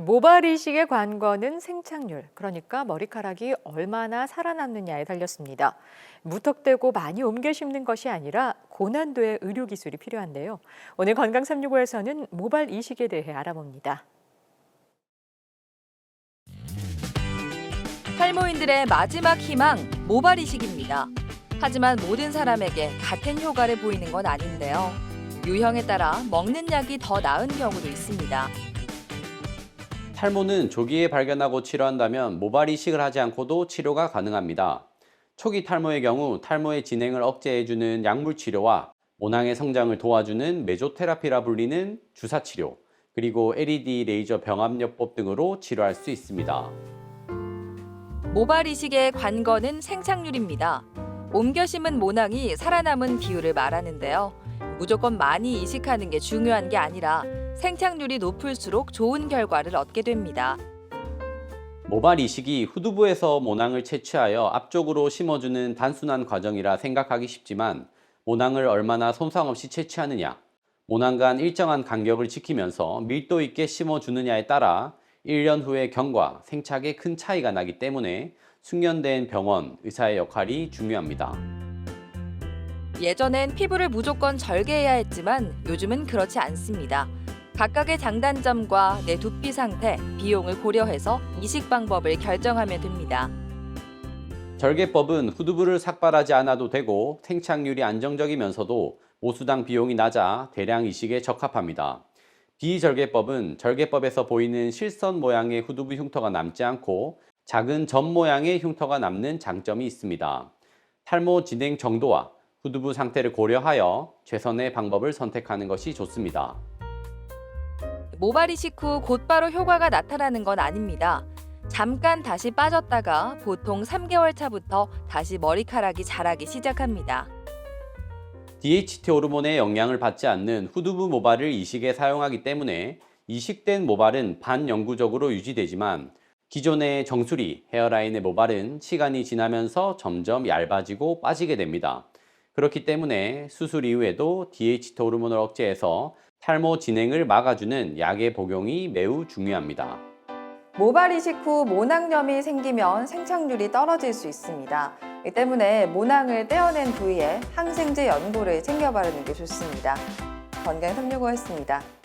모발 이식의 관건은 생착률, 그러니까 머리카락이 얼마나 살아남느냐에 달렸습니다. 무턱대고 많이 옮겨 심는 것이 아니라 고난도의 의료 기술이 필요한데요. 오늘 건강 365에서는 모발 이식에 대해 알아봅니다. 탈모인들의 마지막 희망 모발 이식입니다. 하지만 모든 사람에게 같은 효과를 보이는 건 아닌데요. 유형에 따라 먹는 약이 더 나은 경우도 있습니다. 탈모는 조기에 발견하고 치료한다면 모발 이식을 하지 않고도 치료가 가능합니다. 초기 탈모의 경우 탈모의 진행을 억제해주는 약물 치료와 모낭의 성장을 도와주는 메조테라피라 불리는 주사 치료, 그리고 LED 레이저 병합요법 등으로 치료할 수 있습니다. 모발 이식의 관건은 생착률입니다. 옮겨 심은 모낭이 살아남은 비율을 말하는데요. 무조건 많이 이식하는 게 중요한 게 아니라 생착률이 높을수록 좋은 결과를 얻게 됩니다. 모발 이식이 후두부에서 모낭을 채취하여 앞쪽으로 심어주는 단순한 과정이라 생각하기 쉽지만 모낭을 얼마나 손상 없이 채취하느냐, 모낭 간 일정한 간격을 지키면서 밀도 있게 심어주느냐에 따라 1년 후의 경과, 생착에 큰 차이가 나기 때문에 숙련된 병원, 의사의 역할이 중요합니다. 예전엔 피부를 무조건 절개해야 했지만 요즘은 그렇지 않습니다. 각각의 장단점과 내 두피 상태, 비용을 고려해서 이식 방법을 결정하면 됩니다. 절개법은 후두부를 삭발하지 않아도 되고 생착률이 안정적이면서도 모수당 비용이 낮아 대량 이식에 적합합니다. 비절개법은 절개법에서 보이는 실선 모양의 후두부 흉터가 남지 않고 작은 점 모양의 흉터가 남는 장점이 있습니다. 탈모 진행 정도와 후두부 상태를 고려하여 최선의 방법을 선택하는 것이 좋습니다. 모발 이 식 후 곧바로 효과가 나타나는 건 아닙니다. 잠깐 다시 빠졌다가 보통 3개월 차부터 다시 머리카락이 자라기 시작합니다. DHT 호르몬의 영향을 받지 않는 후두부 모발을 이식에 사용하기 때문에 이식된 모발은 반영구적으로 유지되지만 기존의 정수리, 헤어라인의 모발은 시간이 지나면서 점점 얇아지고 빠지게 됩니다. 그렇기 때문에 수술 이후에도 DHT 호르몬을 억제해서 탈모 진행을 막아주는 약의 복용이 매우 중요합니다. 모발 이식 후 모낭염이 생기면 생착률이 떨어질 수 있습니다. 이 때문에 모낭을 떼어낸 부위에 항생제 연고를 챙겨 바르는 게 좋습니다. 건강 365였습니다.